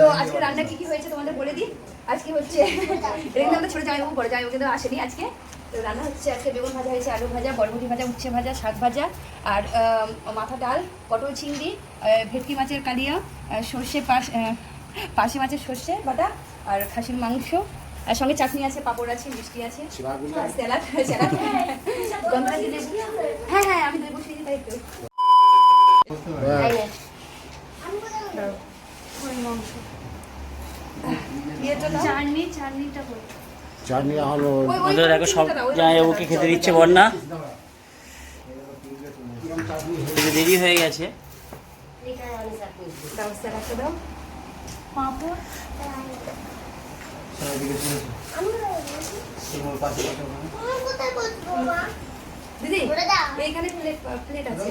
তো আজকে রান্না কি কি হয়েছে তোমাদের বলে দিই? আজকে হচ্ছে এটা কিন্তু আমাদের ছোটো জামাইবাবু বড় জামাইবাবু কিন্তু আসেনি আজকে। তো রান্না হচ্ছে আজকে বেগুন ভাজা হয়েছে আলু ভাজা বরবটি ভাজা উচ্ছে ভাজা শাক ভাজা আর মাথা ডাল পটল চিংড়ি ভেটকি মাছের কালিয়া সর্ষে পাশ পাশে মাছের সর্ষে বাটা আর খাসির মাংস আর সঙ্গে চাটনি আছে পাঁপড় আছে মিষ্টি আছে স্যালাড স্যালাড। হ্যাঁ হ্যাঁ আমি দেবো সেই তাই তো এই নে। দাও। ওই মাংস। ইয়েটা দাও। চাটনি চাটনিটা কই চাটনি হলো আমাদের দেখো সব জামাইবাবুকে খেতে দিচ্ছে বন্যা। দেরি হয়ে গেছে। আছে।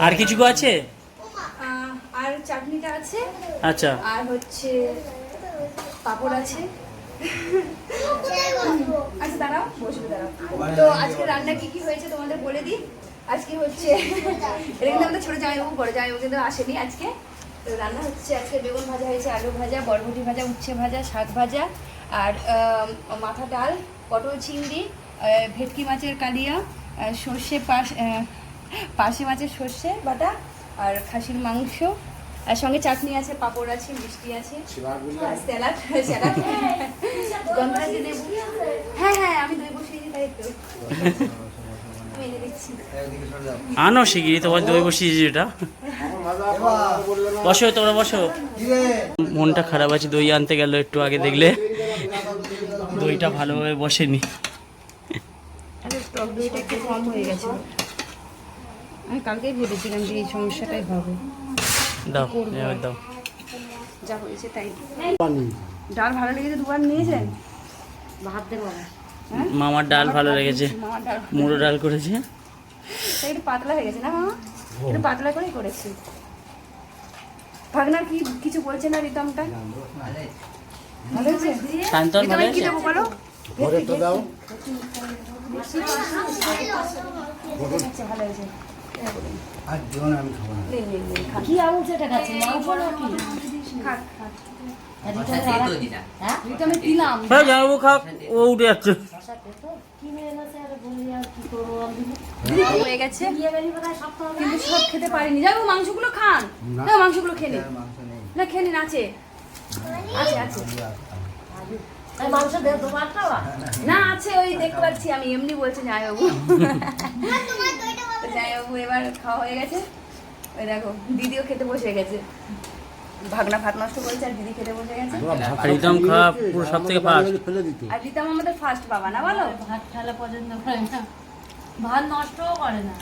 আর কিছু আছে? চাটনিটা আছে। আচ্ছা। আর হচ্ছে পাপড় আছে। আচ্ছা দাঁড়াও বসবে দাঁড়াও। তো আজকে রান্না কি কি হয়েছে তোমাদের বলে দিই। আজকে হচ্ছে এটা কিন্তু আমাদের ছোটো জামাইবাবু বড় জামাইবাবু কিন্তু আসেনি আজকে। তো রান্না হচ্ছে আজকে বেগুন ভাজা হয়েছে আলু ভাজা বরবটি ভাজা উচ্ছে ভাজা শাক ভাজা আর মাথা ডাল পটল চিংড়ি ভেটকি মাছের কালিয়া সর্ষে পাশ পাশে মাছের সর্ষে বাটা আর খাসির মাংস আর সঙ্গে চাটনি আছে পাঁপড় আছে মিষ্টি আছে। Salad salad. গন্ধরাজি লেবু। হ্যাঁ হ্যাঁ আমি দই বসিয়ে দিই তাই তো। আনো শিগগিরি তোমার দই বসিয়েছি এটা। বসো তোমরা বসো। মনটা খারাপ আছে দই আনতে গেল একটু আগে দেখলে। দইটা ভালোভাবে বসেনি। দইটা একটু কম হয়ে গেছে। আমি কালকেই ভেবেছিলাম যে এই সমস্যাটাই হবে। দাও এবার দাও। যা হয়েছে তাই। ডাল ভালো লেগেছে দুবার নিয়েছেন? ভাত দেবো হ্যাঁ? মামার ডাল ভালো লেগেছে। মুড়ো ডাল করেছে। একটু পাতলা হয়ে গেছে না মামা? একটু পাতলা করেই করেছি। ভাগনার কি কিছু বলছে না রিতমটা? ভালো হয়েছে? শান্তন ভালো রিতমে দেবো বলো? ঘরে তো দাও। ভালো হয়েছে। আর আমি খাব না। কি আঙুল সেটা খাচ্ছে? মাংস মাংসগুলো খান। না। না মাংসগুলো খেয়ে না। খেয়ে নিন আছে আছে। আছে মাংস না আছে ওই দেখতে পাচ্ছি আমি। এমনি বলছি জামাইবাবু তো জামাইবাবু এবার খাওয়া হয়ে গেছে। ওই দেখো দিদিও খেতে বসে গেছে। ভাগনা ভাত নষ্ট করেছে আর দিদি খেতে বসে গেছে। আর রিতম খেয়ে পুরো সব থেকে দিত। আর রিতাম আমাদের ফার্স্ট বাবা না বলো? ভাত খেলে পছন্দ করে না। ভাত নষ্টও করে না।